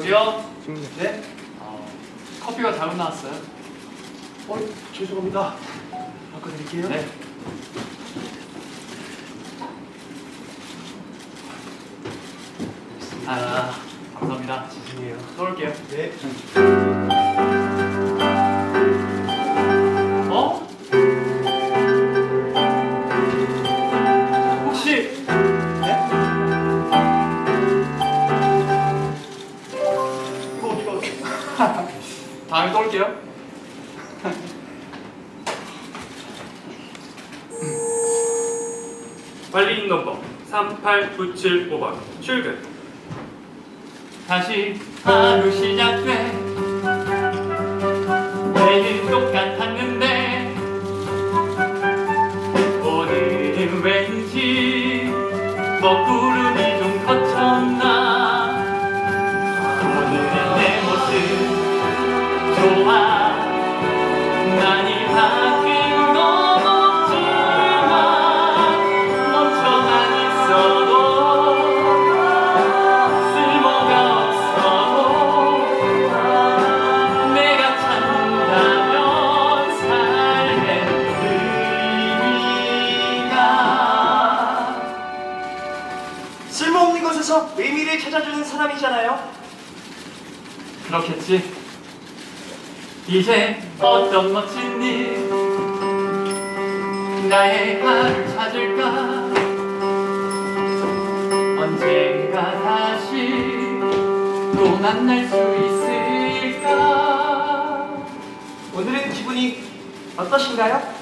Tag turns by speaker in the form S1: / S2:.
S1: 여보세요?
S2: 네?
S1: 어, 커피가 잘못 나왔어요.
S2: 어, 죄송합니다. 바꿔드릴게요.
S1: 네. 아, 감사합니다.
S2: 죄송해요.
S1: 또 올게요.
S2: 네.
S1: 어? 혹시 다음에 또 올게요.
S3: 관리인 넘버 38975번 출근
S1: 다시 하루 시작돼 매일 똑같았는데 오늘은 왠지 먹구름이
S2: 쓸모없는 것에서 의미를 찾아주는 사람이잖아요.
S1: 그렇겠지 이제 어떤 멋진 일 나의 하루 찾을까? 언젠가 다시 또 만날 수 있을까?
S2: 오늘은 기분이 어떠신가요?